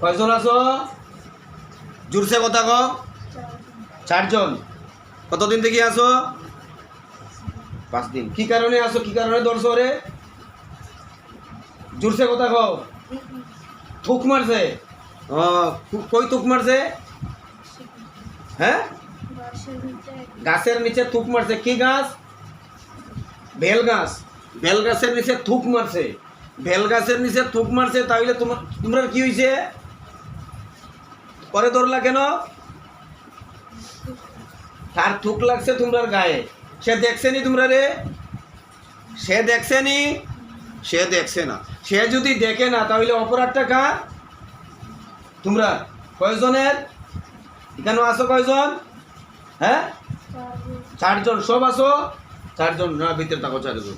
কয়জন আছো? জোরসে কথা কো চারজন। কতদিন থেকে আসো পাঁচ দিন কি কারণে আসো কি কারণে ধরছো রে জোরসে কথা কও। থুক মারছে? কই থুক মারছে? হ্যাঁ? গাছের নিচে থুক মারছে। কি গাছ? বেল গাছ। বেল গাছের নিচে থুক মারছে। বেল গাছের নিচে থুক মারছে। তাহলে তোমার তোমরা কি হয়েছে পরে ধরলা কেন? তার থুক লাগছে তোমরার গায়ে। সে দেখছে নি তোমরা রে? সে দেখছে নি? সে দেখছে না। সে যদি দেখে না, তাহলে অপরাধটা কার? তোমরা কয়জনের? এখানে আসো কয়জন? হ্যাঁ? চারজন। সব আসো চারজন। না, ভিতরে থাকো, চারজন।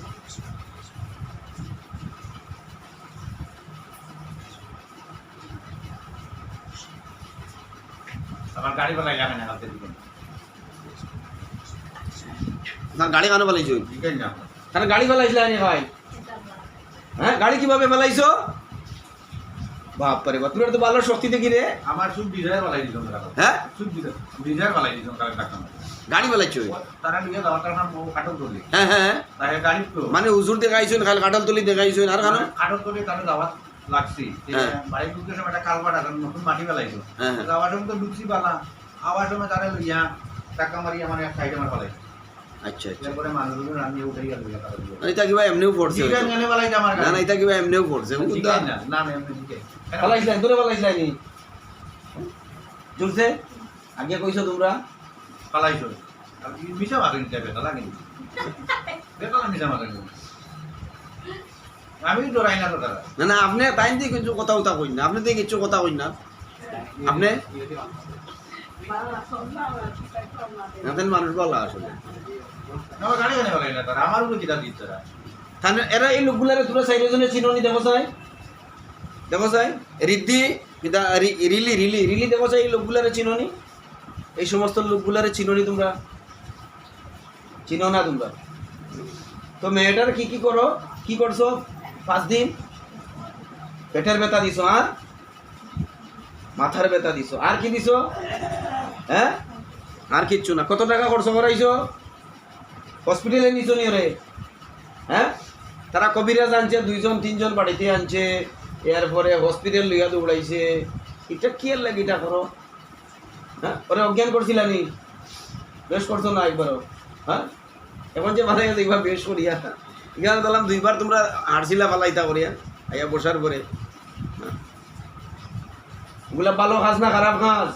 আমার গাড়ি বালাই লাগে না দিবেন গাড়ি কেন ফেলাইছো দিবেন না তাহলে গাড়ি ভাই? হ্যাঁ গাড়ি কীভাবে ফেলাইছো বাপরে বাপ তো শক্তি দেখি রে। আমার বালাই হ্যাঁ? বালাই ডাক্তার গাড়ি তারা নিয়ে যাওয়ার কারণে মো কাটল করলি হ্যাঁ হ্যাঁ তাই গাড়ি মানে হুজুর দেখাইছেন খালি কাটাল তুলি দেখাইছেন আর কেন কাটল করে তারা যাওয়া লাগছি। হ্যাঁ। বাড়ি ঢুকতে সময় একটা কালপাট আছে নতুন মাটি ফেলাইছো। হ্যাঁ, হ্যাঁ। যাওয়ার সময় তো ঢুকছি পালা আবার সময় তারা ইয়া টাকা মারি আমার এক সাইডে আমার পালাই আচ্ছা আচ্ছা। এরপরে মানুষগুলো রান্নিয়ে উঠে গেল তারা দিয়ে না, এটা কিবা এমনিও পড়ছে না না এটা কিবা এমনিও পড়ছে ডিজাইন না না না এমনি দিকে ফেলাইছিলেন দূরে ফেলাইছিলেন জুলছে আগে কইছো তোমরা? পালাইছো আর কি মিশা মারেন যাবে না লাগে বেকার মিশা মারেন আমি ডরাই না তারা না না আপনি তাই দিয়ে কিছু কথা উঠা কই না আপনি দিয়ে কিছু কথা কই না। আপনি? এখন মানুষ বলা আসলে। আমার উপরে কিতা দিচ্ছে তাহলে এরা এই লোকগুলারে তোরা চাইজনে চিননি দেখো চাই দেখো চাই রিদ্ধি রিলি রিলি রিলি দেখো চাই এই লোকগুলারে চিননি? এই সমস্ত লোকগুলারে চিননি তোমরা? চিনো না তোমরা? তো মেয়েটার কি কি করো? কি করছ? পাঁচ দিন। পেটের ব্যথা দিছো, আর? মাথার ব্যথা দিছো। আর কি দিছো? হ্যাঁ? আর কিচ্ছু না। কত টাকা খরচ করাইছো? হসপিটালে নিছো নি রে হ্যাঁ? তারা কবিরাজ আনছে, দুইজন, তিনজন বাড়িতে আনছে, এরপরে হসপিটাল লইয়া দৌড়াইছে। এটা কি আর লাগে এটা করো? হ্যাঁ? ওরে অজ্ঞান করছিলানি বেশ করছ না একবারও? হ্যাঁ? এখন যে মারা গেছে একবার বেশ করিয়া। এখানে দিলাম দুইবার তোমরা হারছিলা পালাইতা করিয়া, আইয়া বসার পরে। ওগুলা ভালো কাজ না, খারাপ কাজ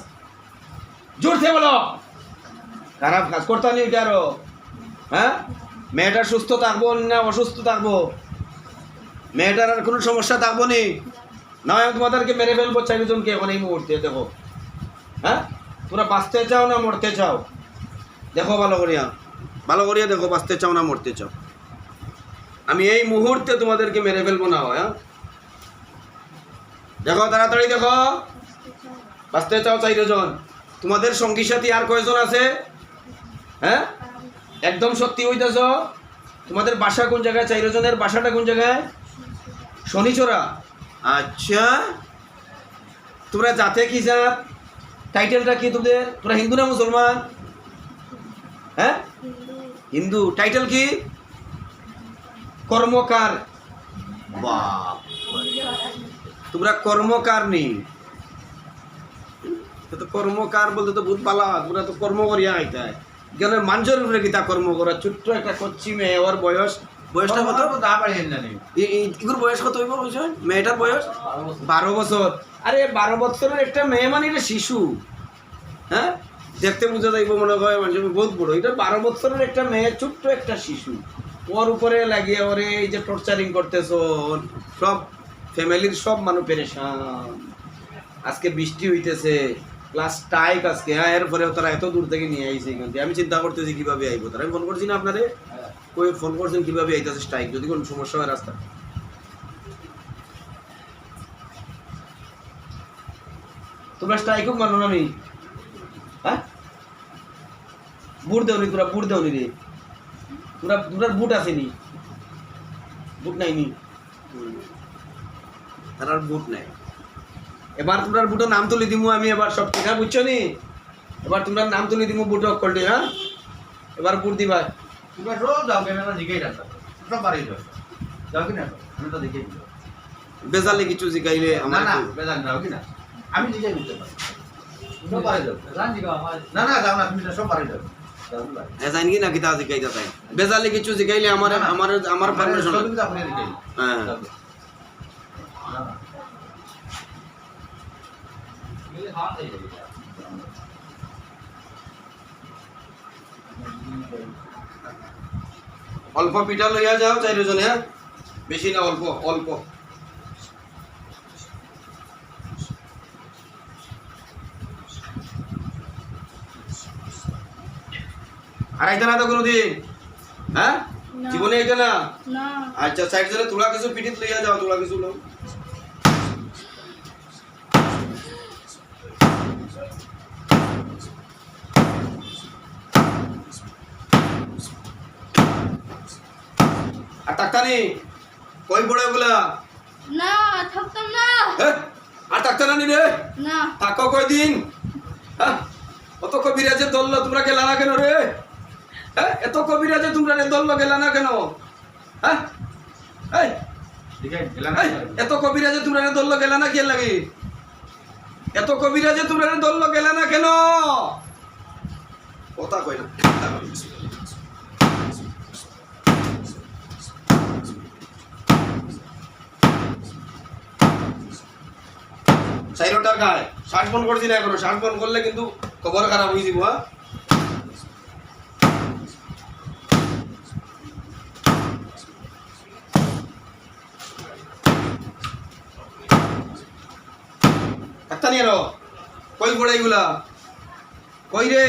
জোরছে বলো। খারাপ কাজ করতাম এটা আরও? হ্যাঁ? মেয়েটা সুস্থ থাকব না অসুস্থ থাকব? মেয়েটার আর কোনো সমস্যা থাকব নি? না আমি তোমাদেরকে মেরে ফেলব চারিজনকে এখন এই মুহূর্তে, দেখো। হ্যাঁ? তোমরা বাঁচতে চাও না মরতে চাও? দেখো ভালো করিয়া। ভালো করিয়া দেখো বাঁচতে চাও না মরতে চাও। আমি এই মুহূর্তে তোমাদেরকে মেরে ফেলব না হ্যাঁ দেখো, তাড়াতাড়ি দেখো। বাঁচতে চাও চাইরজন তোমাদের সঙ্গী সাথী আর কয়জন আছে? হ্যাঁ? একদম সত্যি হইতেছ? তোমাদের বাসা কোন জায়গায়? চাইরজনের বাসাটা কোন জায়গায়? শনিচরা। আচ্ছা। তোমরা জাতে কি জাত? টাইটেলটা কি তোদের? তোমরা হিন্দু না মুসলমান? হ্যাঁ? হিন্দু। টাইটেল কি? কর্মকার। বাপ তোমরা কর্মকার নেই তো কর্মকার বলতে তো বহুত পালা তোমরা তো কর্ম করিয়া আইতা কেন মানুষের উপরে গীতা কর্ম করা? ছোট্ট একটা করছি মেয়ে ওর বয়স বয়সটা কত? ইগুর বয়স কত হইব বুঝছেন মেয়েটার বয়স? বারো বছর। আরে বারো বছরের একটা মেয়ে মানে এটা শিশু। হ্যাঁ? দেখতে বোঝা যাইব মনে হয় মানুষ বহুত বড়। এটা বারো বছরের একটা মেয়ে ছোট্ট একটা শিশু। ওর উপরে লাগিয়ে ওরে এই যে টর্চারিং করতেছ সব ফ্যামিলির সব মানুষ পেরেশান। আজকে বৃষ্টি হইতেছে প্লাস টাইক আজকে। হ্যাঁ এরপরে তারা এত দূর থেকে নিয়ে আইছে এখান থেকে। আমি চিন্তা করতেছি কীভাবে আইবো। তারা আমি ফোন করছি না আপনারে? কই ফোন করছেন কীভাবে আইতেছে স্ট্রাইক যদি কোনো সমস্যা হয় রাস্তা। তোমরা স্ট্রাইক হোক মানো না হ্যাঁ? বুট দেওনি তোরা বুট দেওনি রে। তোরা তোরা বুট আসেনি। বুট নাইনি। তার আর বুট নাই। এবার তোমরা বুটো নাম তুলি দিমু আমি এবার সব ঠিক আছে বুঝছ নি? এবার তোমরা নাম তুলি দিমু বুটো কলটি হ্যাঁ? এবার বুট দিবা। তোমরা রোজ যাও ক্যামেরা জিজ্ঞাই রাখতা সব বাড়ি যাও। যাও কি না আমি তো দেখেই বেজালে কিছু জিগাইলে না আমার না একটু- বেজান যাও কি না আমি নিজেই বুঝতে পারি সব বাড়ি যাও। না না যাও না তুমি সব বাড়ি যাও। যাও কি বাড়ি? এসাইন কি না কিতা জিগাইতা তাই বেজালে কিছু জিগাইলে আমার না, না। আমার আমার পারমিশন সব কিন্তু আপনি জিজ্ঞাই হ্যাঁ যাও। না, না। অল্প পিঠা লইয়া যাও চাইরজন হ্যাঁ বেশি না অল্প অল্প আর আইতে না তো কোনোদিন? হ্যাঁ? না। জীবনে আইতে না? না। আচ্ছা সাইড জনে তুলা কিছু পিঠিত লইয়া যাও তুলা কিছু লও। আর টাকতানি কই পড়ে ওগুলা? না থাকতাম না। আর টাকতানি রে না? থাকো কয়দিন? হ্যাঁ? অত কবিরাজের দল্ল তোমরা গেলা না কেন রে? হ্যাঁ এত কবিরাজে তোমরা রে দল্ল গেলা না কেন? হ্যাঁ? এত কবিরাজে তোমরা দল গেলা না কে লাগে? এত কবিরাজে তোমরা রে দল্ল গেলা না কেন? কথা কই না। চাইরটার গায়ে, শ্বাস বন্ধ করছি না এখনও। শ্বাস বন্ধ করলে কিন্তু খবর খারাপ হয়ে যাব হ্যাঁ একটা নিয়ে রো কই পড়ে এগুলা। কই রে?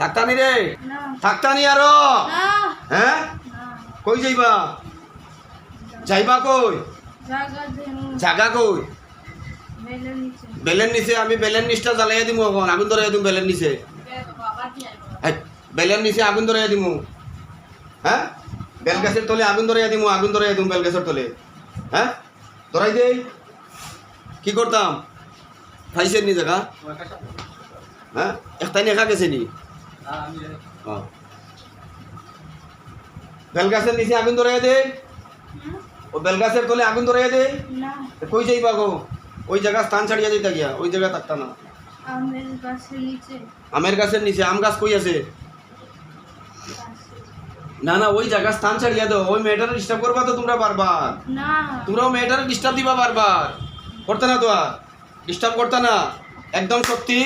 থাকতানি রে? থাকতানি আরও? হ্যাঁ? কই যাইবা? যাইবা কই? জাগা কই? বেলের নিচে। আমি বেলেন নিচটা জ্বালাইয়া দিমু এখন আগুন ধরাইয়া দিম বেলেন নিচে। বেলেন নিচে আগুন ধরাইয়া দিমু। হ্যাঁ বেল গাছের তলে আগুন ধরাইয়া দিমু আগুন ধরাইয়া দিমু বেল গাছের তলে। হ্যাঁ ধরাই দেই কি করতাম? খাইছেন নি জায়গা হ্যাঁ একটাই একা গেছে নি? ও। বেল নিচে আগুন ধরাইয়া দে। ও বেল গাছের তলে আগুন ধরাইয়া দে। কই যাইবা গো? ওই জায়গা স্থান ছাড়িয়া দিতা গিয়া ওই জায়গা থাকতা না। আমের গাছের নিচে। আম গাছ কই আছে? না না ওই জায়গা স্থান ছাড়িয়া দাও ওই মেয়েটার ডিস্টার্ব করবা তো তোমরা বারবার। তোমরাও মেয়েটার ডিস্টার্ব দিবা বারবার। করতে না তো আর। ডিস্টার্ব করতে না। একদম সত্যি।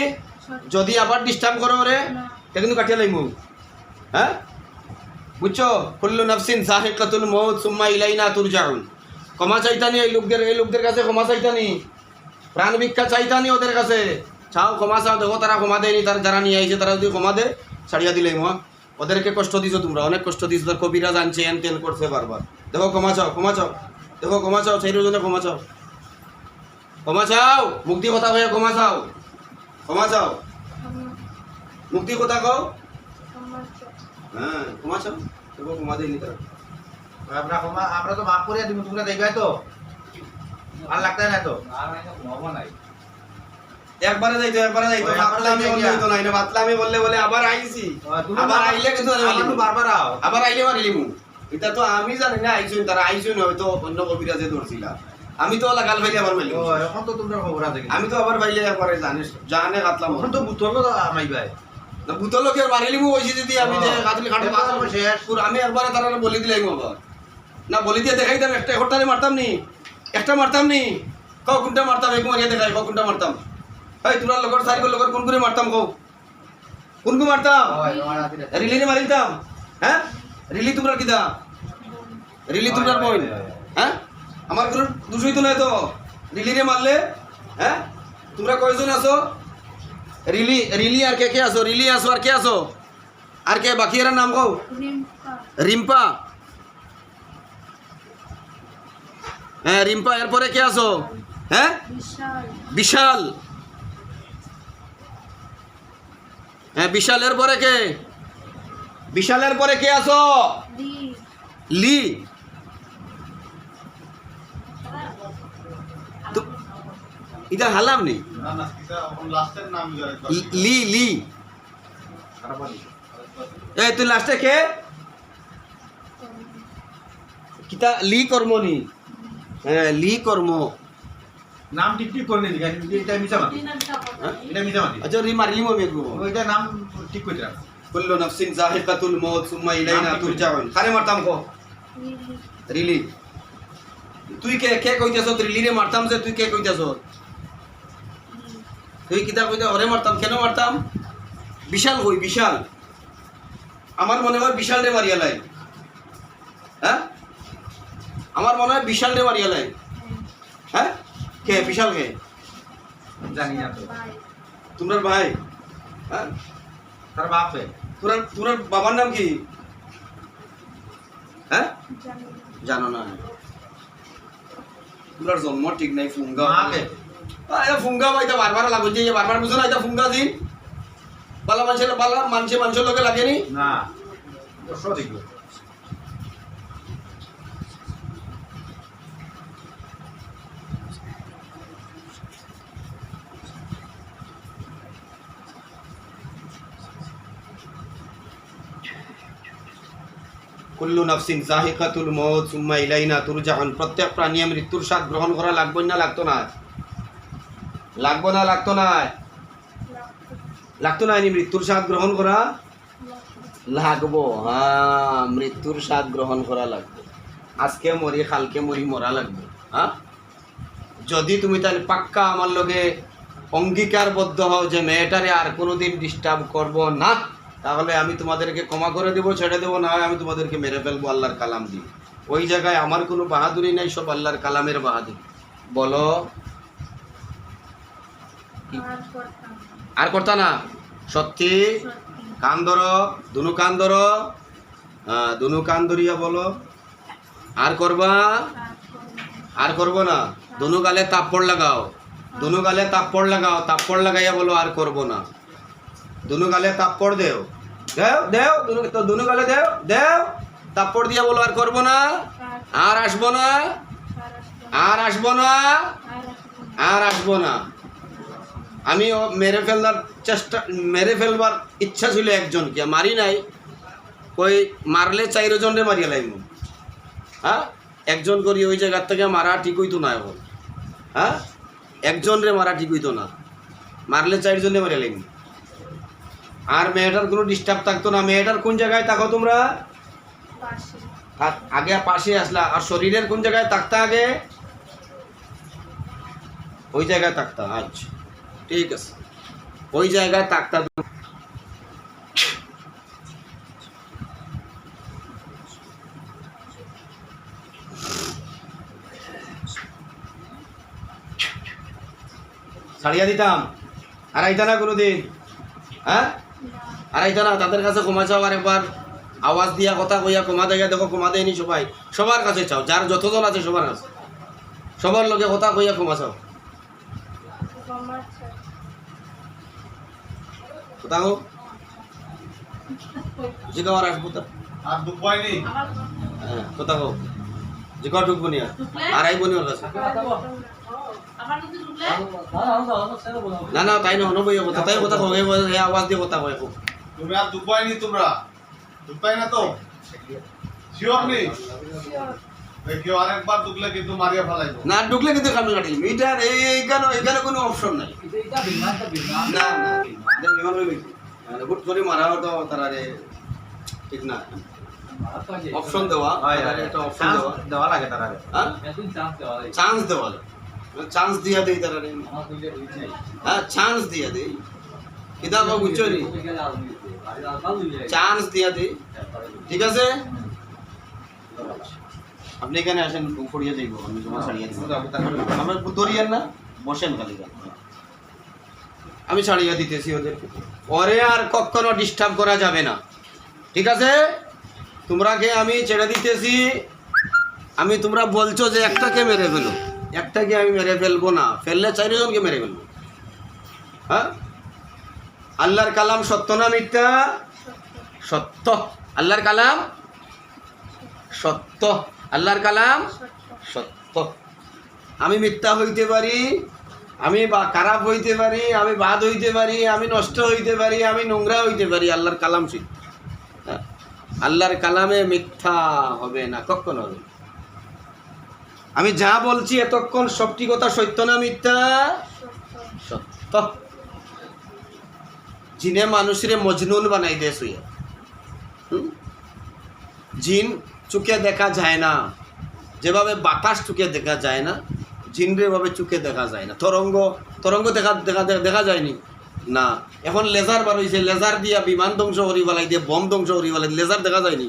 যদি আবার ডিস্টার্ব করো রে। তা কিন্তু কাটিয়ে লাইমু। হ্যাঁ? বুঝছ? কুল্লু নাফসিন সাহিকাতুল মৌত সুম্মা ইলাইনা তুরজাউন। ক্ষমা চাইতানি এই লোকদের এই লোকদের কাছে ক্ষমা চাইতানি। প্রাণ ভিক্ষা চাইতানি ওদের কাছে। চাও, ক্ষমা চাও, দেখো তারা ক্ষমা দেয়নি, তারা যারা নিয়ে আইছে তারা যদি ক্ষমা দে ছাড়িয়া দিলে মা ওদেরকে কষ্ট দিছো তোমরা, অনেক কষ্ট দিছো, তোর কবিরা জানছে, এন তেন করছে বারবার। দেখো, ক্ষমা চাও ক্ষমা চাও। দেখো, ক্ষমা চাও, সেই জন্য ক্ষমা চাও। ক্ষমা চাও, মুক্তি কথা হয়ে ক্ষমা চাও। ক্ষমা চাও। মুক্তি কথা কও। হ্যাঁ ক্ষমা চাও। দেখো, ক্ষমা দেয়নি তারা। আমরা ক্ষমা আমরা তো মাফ করিয়া দিব, তোমরা দেখবে তো? আর লাগতে না তো? একবারে যাইতো একবারে যাইতো বাতলামি বললে। হইতো না বাতলামি বললে বলে আবার আইছি। আবার আইলে কিন্তু আমি তো বারবার আও। আবার আইলে এটা তো আমি জানি না আইছুন তারা আইছুন হয়তো অন্য কবিরাজে ধরছিলা। আমি তো লাগাল ভাইলে আবার মাইলি। এখন তো তোমরা খবর আছে। আমি তো আবার ভাইলে একবারে জানিস জানে কাটলাম এখন তো বুতল আমাই ভাই। না বুতল লোকের মারিলিমু ওইছি যদি আমি যে কাটলি কাটো এবার শেষ। আমি একবারে তারা বলি দিলাম আবার। না বলি দিয়ে দেখাইতাম একটা হরতালে মারতাম নি। একটা মারতাম নি? কও কোনটা মারতাম? এক মারিয়া দেখাই কও কোনটা মারতাম? এই তোমরা লগর সাইকেল লগর কোন করে মারতাম কও? কোন কো মারতাম। রিলি মারিতাম হ্যাঁ রিলি তোমরা কিদা রিলি তোমরা বই হ্যাঁ আমার কোনো দুষই তো নাই তো। রিলি রে মারলে হ্যাঁ তোমরা কয়জন আছো? রিলি রিলি আর কে কে আছো? রিলি আছো আর কে আছো? আর কে বাকি এর নাম কও? রিম্পা রিম্পা হ্যাঁ রিম্পা এরপরে কে আছো? হ্যাঁ? বিশাল। বিশাল। হ্যাঁ বিশালের পরে কে? বিশালের পরে কে আসো লি। তো- এটা হালাম নেই। না না এটা এখন লাস্টের নাম জয় লি লি এ তুই লাস্টে কে? কিতা লি কর্ম নি হ্যাঁ লি কর্ম। নাম ঠিক ঠিক করে নিয়ে এটা মিছা মাতি হ্যাঁ? এটা মিছা মাতি আচ্ছা রি মারলি মো মেঘু ওইটা নাম ঠিক করে রাখ কুল্লু নাফসিন জাহিকাতুল মউত সুম্মা ইলাইনা তুরজাউন। খারে মারতাম কো? রিলি। তুই কে কে কইতেছ রিলি রে মারতাম যে তুই কে কইতেছ? তুই কিতা কইতে ওরে মারতাম কেন মারতাম? বিশাল কই বিশাল। আমার মনে হয় বিশাল রে মারিয়া লাই। হ্যাঁ? আমার মনে হয় বিশাল রে মারিয়া লাই হ্যাঁ? কে? বিশাল কে? জানি না তোমার ভাই। হ্যাঁ? তার বাপ। তোর তোর বাবার নাম কি? হ্যাঁ? জানো না। তোর জন্ম ঠিক নাই ফুঙ্গা। মা কে আরে ফুঙ্গা ভাই তো বারবার লাগো যে বারবার বুঝো না এটা ফুঙ্গা দিন। বালা মানুষের বালা মানুষে মানুষের লোকে লাগেনি? না। সঠিক। কুল্লু নাফসিন জাহিকাতুল মউত সুম্মা ইলাইনা তুরজাউন প্রত্যেক প্রাণী মৃত্যুর স্বাদ গ্রহণ করা লাগবে না, লাগতো না লাগবো না, লাগতো না লাগতো না মৃত্যুর স্বাদ গ্রহণ করা লাগবো হ্যাঁ মৃত্যুর স্বাদ গ্রহণ করা লাগবে। আজকে মরি, কালকে মরি, মরা লাগবে হ্যাঁ? যদি তুমি তাহলে পাক্কা আমার লগে অঙ্গীকারবদ্ধ হও যে মেয়েটারে আর কোনোদিন ডিস্টার্ব করব না। তাহলে আমি তোমাদেরকে ক্ষমা করে দেবো, ছেড়ে দেবো, না আমি তোমাদেরকে মেরে ফেলব আল্লাহর কালাম দিয়ে। ওই জায়গায় আমার কোনো বাহাদুরি নাই, সব আল্লাহর কালামের বাহাদুরি। বলো। আর করতা না? সত্যি? কান ধরো, দুনু কান ধরো দুনু কান ধরিয়া বলো। আর করবা? আর করব না? দুনু গালে তাপ্পড় লাগাও। দুনু গালে তাপ্পড় লাগাও তাপ্পড় লাগাইয়া বলো, আর করব না। দুনু গালে তাপ্পড় দেও। দেও দেও, দুনু, তো দুনু গালে দেও দেও। তাপ্পড় দিয়া বলো, আর করব না? আর আসব না? আর আসব না? আর আসব না। আমি মেরে ফেলবার চেষ্টা, মেরে ফেলবার ইচ্ছা ছিল একজনকে, মারি নাই। ওই মারলে চাইরজন রে মারিয়া লাইম হ্যাঁ? একজন করি ওই জায়গার থেকে মারা ঠিক হইতো না এখন। হ্যাঁ? একজন রে মারা ঠিক হইতো না। মারলে চারজনে মারিয়া লাইম আর মেয়েটার কোনো ডিস্টার্ব থাকতো না। মেয়েটার কোন জায়গায় থাকো তোমরা? আগে পাশে আসলা। আর শরীরের কোন জায়গায় থাকতা আগে? ওই জায়গায় থাকতা আচ্ছা। ঠিক আছে। ওই জায়গায় থাকতা। ছাড়িয়া দিতাম। আর আইতা না কোনোদিন? হ্যাঁ? আর না তাদের কাছে ক্ষমা চাও আর একবার। আওয়াজ দিয়া কথা কইয়া ক্ষমা দেয় দেখো ক্ষমা দেয়নি সবাই। সবার কাছে চাও যার যতজন আছে সবার কাছে। সবার লোকে কথা কইয়া ক্ষমা চাও। কথা হোক জিগাওয়ার আসব তো আর দুপাই হ্যাঁ কথা হোক জিগাও ঢুকবো নি আর আর আইবো নি ওর কাছে। না না তাই না হনবই কথা তাই কথা আওয়াজ দিয়ে কথা কয় খুব তুমি আর দুপাই নেই তোমরা? দুপাই না তো? শিওর নেই কেউ আরেকবার দুকলে কিন্তু মারিয়া ফেলাইবো। না ঢুকলে কিন্তু কামে কাটিল এটার এইখানে এখানে কোনো অপশন নাই। না না কি? মানে হুট করে মারা তো তারা রে ঠিক না। অপশন দেওয়া তারারে একটা অপশন দেওয়া। দেওয়া লাগে তারা হ্যাঁ? চান্স দেওয়া চান্স দিয়া দেই তারা রে হ্যাঁ চান্স দিয়া দেই। কিতা কো বুঝছ নি? চান্স দিয়া দেই ঠিক আছে? আপনি এখানে আসেন পড়িয়ে যাইব আমি তোমার ছাড়িয়ে দিব। আমার না বসেন খালি আমি ছাড়িয়ে দিতেছি ওদের। পরে আর কখনো ডিস্টার্ব করা যাবে না। ঠিক আছে? তোমরাকে আমি ছেড়ে দিতেছি। আমি তোমরা বলছো যে একটাকে মেরে ফেলো। একটাকে আমি মেরে ফেলব না। ফেললে চারিজনকে মেরে ফেলব। হ্যাঁ? আল্লাহর কালাম সত্য না মিথ্যা? সত্য। আল্লাহর কালাম সত্য। আল্লাহর কালাম সত্য। আমি মিথ্যা হইতে পারি, আমি বা খারাপ হইতে পারি, আমি বাদ হইতে পারি, আমি নষ্ট হইতে পারি, আমি নোংরা হইতে পারি, আল্লাহর কালাম সত্য। হ্যাঁ? আল্লাহর কালামে মিথ্যা হবে না, কখন হবে আমি যা বলছি এতক্ষণ সবটি কথা সত্য না মিথ্যা? সত্য। জিনে মানুষরে মজনুন বানাই দে শুয়ে? জিন চোখে দেখা যায় না। যেভাবে বাতাস চোখে দেখা যায় না জিনরে ভাবে চোখে দেখা যায় না। তরঙ্গ তরঙ্গ দেখা দেখা দেখা যায়নি। না। এখন লেজার বার হয়েছে লেজার দিয়া বিমান ধ্বংস করি পেলাই দিয়ে, বম ধ্বংস করি পেলাই লেজার দেখা যায়নি।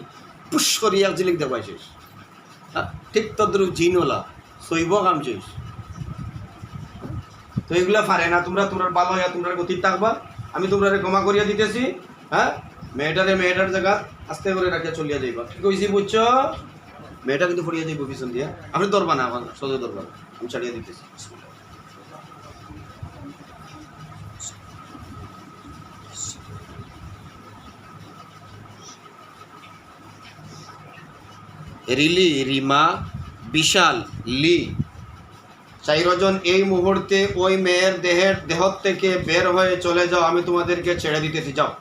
পুশ করিয়া জিলিক দেখাই শেষ। ঠিক তদ্রুপ জিনওয়ালা শৈব কাম শেষ। তো এগুলা পারে না। তোমরা তোমরা ভালো হইয়া তোমরা গতি থাকবা। আমি তোমরা ক্ষমা করিয়া দিতেছি হ্যাঁ? মেয়েটারে মেয়েটার জায়গা আস্তে করে রাখিয়া চলিয়া যাইবা। কি কইছি বুঝছ? মেয়েটা কিন্তু ফড়িয়া যাইব পিছন দিয়া। আপনি ধরবা না, আমার সোজা ধরবা না। আমি ছাড়িয়ে দিতেছি। রিলি, রিমা, বিশাল, লি। চাইরজন এই মুহূর্তে ওই মেয়ের দেহের দেহ থেকে বের হয়ে চলে যাও, আমি তোমাদেরকে ছেড়ে দিতেছি, যাও।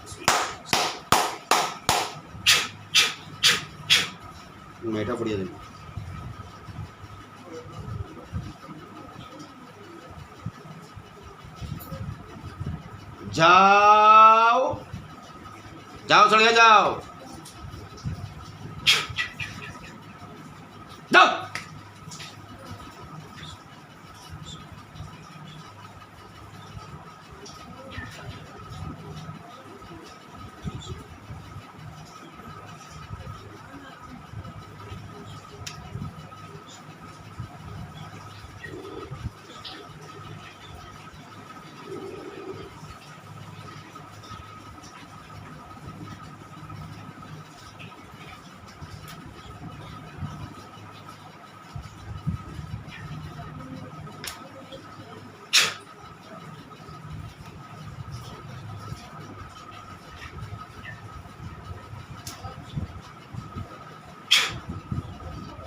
মেয়েটা পড়িয়ে দেবে যাও। যাও চলে যাও।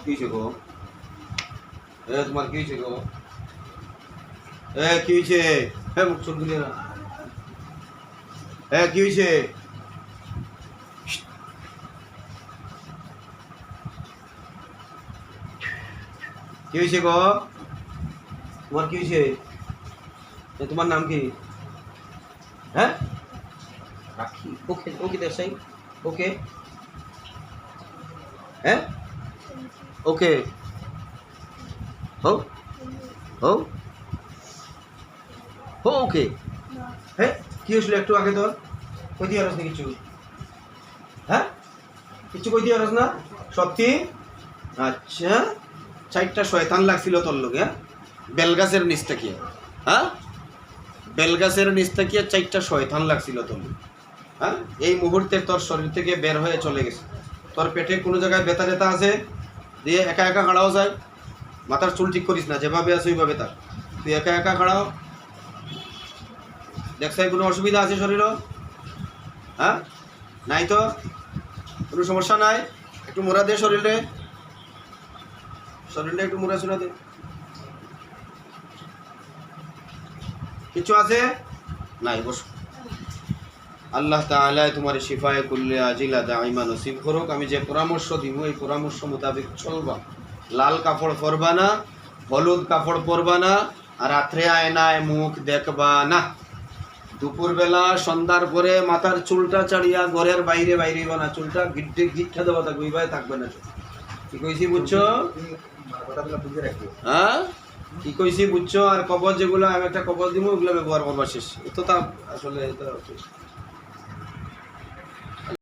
কি গো? এ তোমার কি হয়েছে গো? এ কি হয়েছে? এ মুখ দিলে না এ কি হয়েছে? কি হয়েছে গো? তোমার কি হয়েছে? তোমার নাম কি? হ্যাঁ? রাখি। ওকে ওকে দেশাই ওকে। হ্যাঁ? ওকে। হো হো হো ওকে। হ্যাঁ কি হয়েছিল একটু আগে তোর? কই দিয়ে না কিছু? হ্যাঁ? কিছু কই দিয়ে না? সত্যি? আচ্ছা। চারটা শয়তান লাগছিল তোর লোকে হ্যাঁ? বেলগাছের নিচটা কি হ্যাঁ? বেলগাছের নিচটা কি চারটা শয়তান লাগছিল তোর। হ্যাঁ? এই মুহূর্তে তোর শরীর থেকে বের হয়ে চলে গেছে। তোর পেটে কোনো জায়গায় ব্যথা ট্যাথা আছে? দিয়ে একা একা খাড়াও যায়। মাথার চুল ঠিক করিস না, যেভাবে আছে ওইভাবে তার তুই একা একা খাড়াও। দেখছাই কোনো অসুবিধা আছে শরীরও? হ্যাঁ? নাই তো? কোনো সমস্যা নাই? একটু মোড়া দে শরীরে শরীরটা একটু মোড়া চুরা দে। কিছু আছে? নাই, বস। আল্লাহ তাআলা তোমার শিফায়ে কুল্লে আজিলা দাইমা নসিব করুক। আমি যে পরামর্শ দিব, এই পরামর্শ মোতাবেক চলবা। লাল কাপড় পরবা না, হলুদ কাপড় পরবা না রাত্রে আয়নায় মুখ দেখবা না। দুপুরবেলা, সন্ধ্যার পরে মাথার চুলটা চাড়িয়া ঘরের বাইরে বাইরে না, চুলটা গিট্টে গিট্ঠা দেওয়া থাকবে ওইভাবে থাকবে না কি কইছি বুঝছ? হ্যাঁ? কি কইছি বুঝছ? আর কবর যেগুলো, আমি একটা কবর দিব ওগুলো ব্যবহার করবা শেষ। তো তা আসলে